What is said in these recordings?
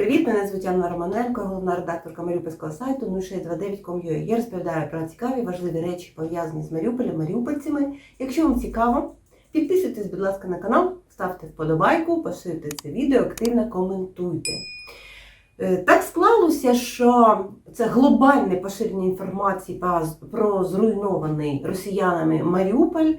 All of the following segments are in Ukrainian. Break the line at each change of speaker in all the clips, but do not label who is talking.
привіт! Мене звуть Анна Романенко, головна редакторка Маріупольського сайту 0629.com.ua. Я розповідаю про цікаві важливі речі, пов'язані з Маріуполем, маріупольцями. Якщо вам цікаво, підписуйтесь, будь ласка, на канал, ставте вподобайку, поширюйте це відео, активно коментуйте. Е, Так склалося, що це глобальне поширення інформації про зруйнований росіянами Маріуполь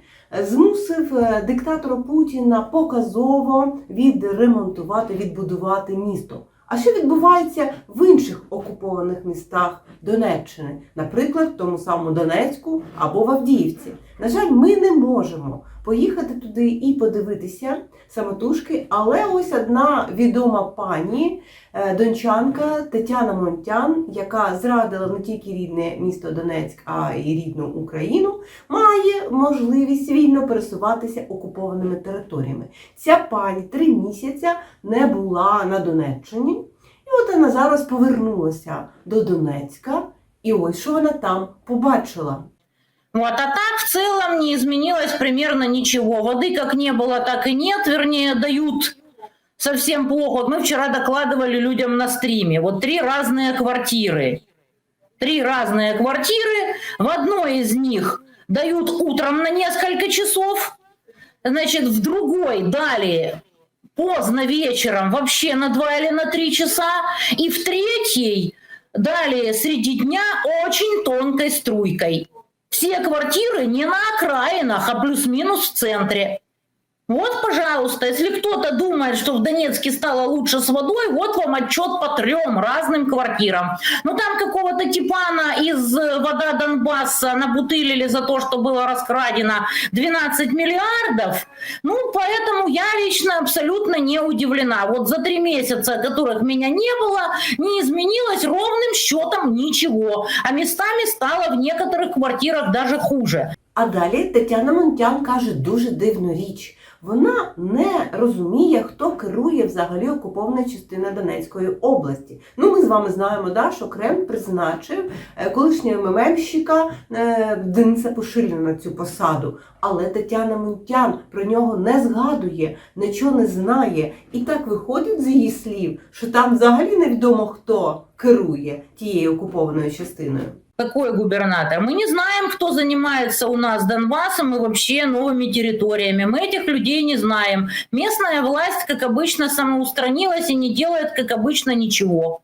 змусив е, диктатора Путіна показово відремонтувати, відбудувати місто. А що відбувається в інших окупованих містах Донеччини, наприклад, в тому самому Донецьку або в Авдіївці? На жаль, ми не можемо поїхати туди і подивитися самотужки, але ось одна відома пані, е, дончанка Тетяна Монтян, яка зрадила не тільки рідне місто Донецьк, а й рідну Україну, має можливість вільно пересуватися окупованими територіями. Ця пані три місяці не була на Донеччині, і от вона зараз повернулася до Донецька, і ось що вона там побачила.
Вот, а так в целом не изменилось примерно ничего. Воды как не было, так и нет. Вернее, дают совсем плохо. Вот мы вчера докладывали людям на стриме. Вот три разные квартиры. Три разные квартиры. В одной из них дают утром на несколько часов. Значит, в другой дали поздно вечером вообще на два или на три часа. И в третьей дали среди дня очень тонкой струйкой. Все квартиры не на окраинах, а плюс-минус в центре. Вот, пожалуйста, если кто-то думает, что в Донецке стало лучше с водой, вот вам отчет по трем разным квартирам. Ну, там какого-то типана из э, вода Донбасса набутылили за то, что было раскрадено 12 миллиардов. Ну, поэтому я лично абсолютно не удивлена. Вот за три месяца, которых меня не было, не изменилось ровным счетом ничего. А местами стало в некоторых квартирах даже хуже.
А далі Тетяна Монтян каже дуже дивну річ. Вона не розуміє, хто керує взагалі окупованою частиною Донецької області. Ну, ми з вами знаємо, да, що Кремль призначив е, колишнього МММщика е, Дениса Пошиліна на цю посаду. Але Тетяна Монтян про нього не згадує, нічого не знає. І так виходить з її слів, що там взагалі невідомо хто керує тією окупованою частиною.
Какой губернатор? Мы не знаем, кто занимается у нас Донбассом и вообще новыми территориями. Мы этих людей не знаем. Местная власть, как обычно, самоустранилась и не делает, как обычно, ничего.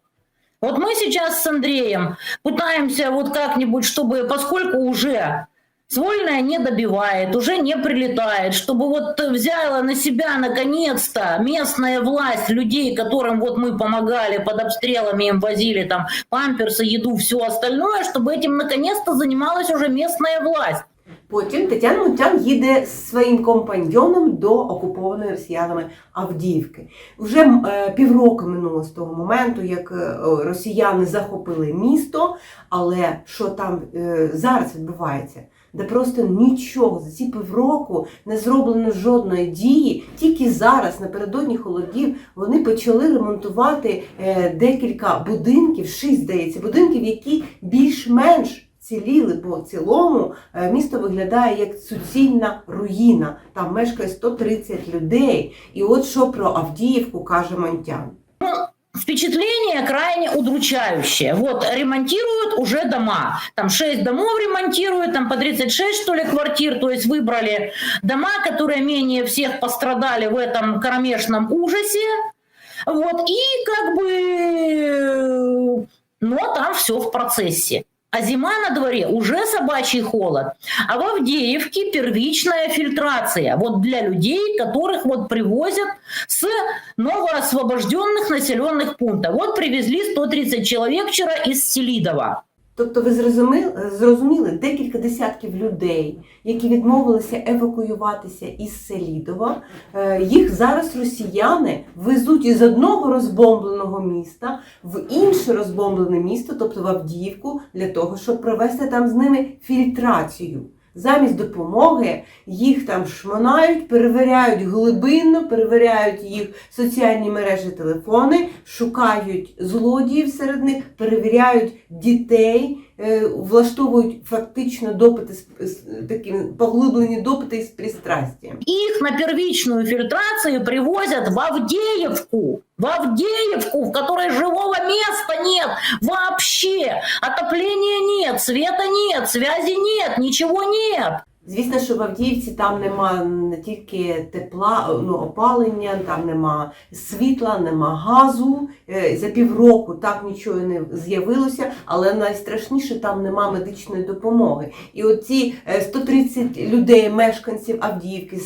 Вот мы сейчас с Андреем пытаемся вот как-нибудь, чтобы, поскольку уже Свольная не добивает, уже не прилетает, чтобы вот взяла на себя наконец-то местная власть людей, которым вот мы помогали под обстрелами, им возили там памперсы, еду, все остальное, чтобы этим наконец-то занималась уже местная власть.
Потім Тетяна Монтян їде з своїм компаньйоном до окупованої росіянами Авдіївки. Вже е, півроку минуло з того моменту, як е, росіяни захопили місто, але що там е, зараз відбувається? Де просто нічого за ці півроку не зроблено жодної дії. Тільки зараз, напередодні холодів, вони почали ремонтувати декілька будинків, шість здається, будинків, які більш-менш ціліли, бо в цілому е, місто виглядає як суцільна руїна. Там мешкає 130 людей. І от що про Авдіївку каже Монтян.
Впечатление крайне удручающее. Вот ремонтируют уже дома. Там 6 домов ремонтируют, там по 36 что ли квартир. То есть выбрали дома, которые менее всех пострадали в этом кромешном ужасе. Вот, и как бы... Но там все в процессе. А зима на дворе уже собачий холод. А в Авдеевке первичная фильтрация. Вот для людей, которых вот привозят с новоосвобожденных населенных пунктов. Вот привезли 130 человек вчера из Селидова.
Тобто ви зрозуміли, зрозуміли декілька десятків людей, які відмовилися евакуюватися із Селідова. Е, Їх зараз росіяни везуть із одного розбомбленого міста в інше розбомблене місто, тобто в Авдіївку, для того, щоб провести там з ними фільтрацію. Замість допомоги їх там шмонають, перевіряють глибинно, перевіряють їх соціальні мережі, телефони, шукають злодіїв серед них, перевіряють дітей, е, влаштовують фактично допити такі поглиблені допити з пристрастям.
Их на первичную фильтрацию привозят в Авдеевку. В Авдеевку, в которой живого места нет вообще. Отопления нет, света нет, связи нет, ничего нет.
Звісно, що в Авдіївці там нема не тільки тепла, ну, опалення, там нема світла, нема газу. Е, За півроку так нічого не з'явилося, але найстрашніше там нема медичної допомоги. І оці е, 130 людей, мешканців Авдіївки,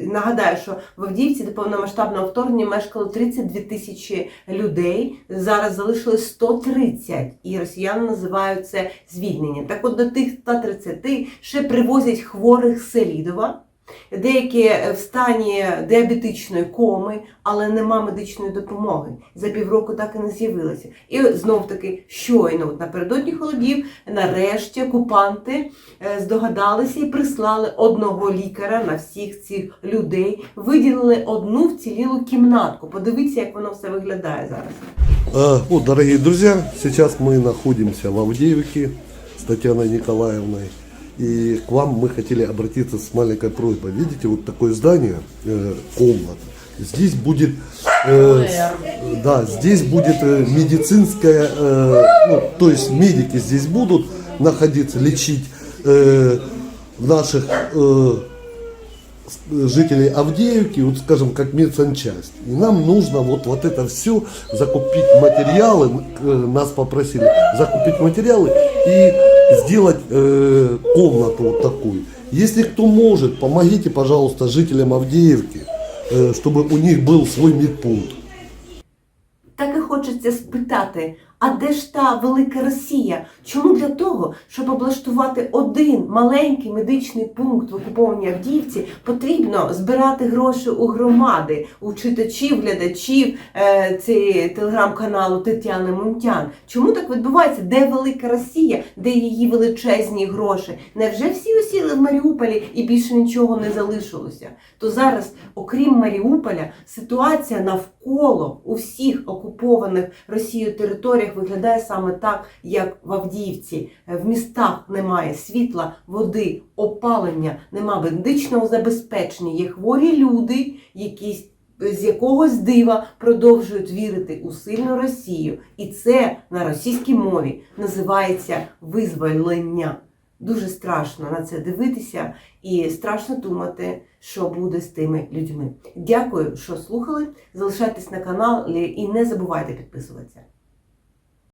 нагадаю, що в Авдіївці до повномасштабного вторгнення мешкало 32 тисячі людей. Зараз залишили 130, і росіяни називають це звільненням. Так от до тих 130 ще привозять хворих Селідова. Деякі е, в стані діабетичної коми, але нема медичної допомоги. За півроку так і не з'явилося. І знов таки щойно, от напередодні холодів, нарешті окупанти е, здогадалися і прислали одного лікаря на всіх цих людей, виділили одну вцілілу кімнатку. Подивіться, як воно все виглядає зараз.
А, Вот, дорогие друзья, сейчас мы находимся в Авдеевке с Татьяной Николаевной. И к вам мы хотели обратиться с маленькой просьбой. Видите, вот такое здание, э, комната. Здесь будет, э, да, здесь будет э, медицинская, э, ну, то есть медики здесь будут находиться, лечить э, наших э, жителей Авдеевки, вот скажем, как медсанчасть. И нам нужно вот, вот это все закупить материалы, э, нас попросили закупить материалы и сделать э, комнату вот такую. Если кто может, помогите, пожалуйста, жителям Авдеевки, э, чтобы у них был свой медпункт.
Так і хочеться спитати, а де ж та велика Росія? Чому для того, щоб облаштувати один маленький медичний пункт в окупованій Авдіївці, потрібно збирати гроші у громади, у читачів, глядачів е, цієї телеграм-каналу Тетяни Мунтян? Чому так відбувається? Де велика Росія? Де її величезні гроші? Невже всі осіли в Маріуполі і більше нічого не залишилося? То зараз, окрім Маріуполя, ситуація навколо у всіх окупованих Росією територіях виглядає саме так, як в Авдіївці. Е, В містах немає світла, води, опалення, немає медичного забезпечення. Є хворі люди, які з якогось дива продовжують вірити у сильну Росію. І це на російській мові називається визволення. Дуже страшно на це дивитися і страшно думати, що буде з тими людьми. Дякую, що слухали. Залишайтесь на каналі і не забувайте підписуватися.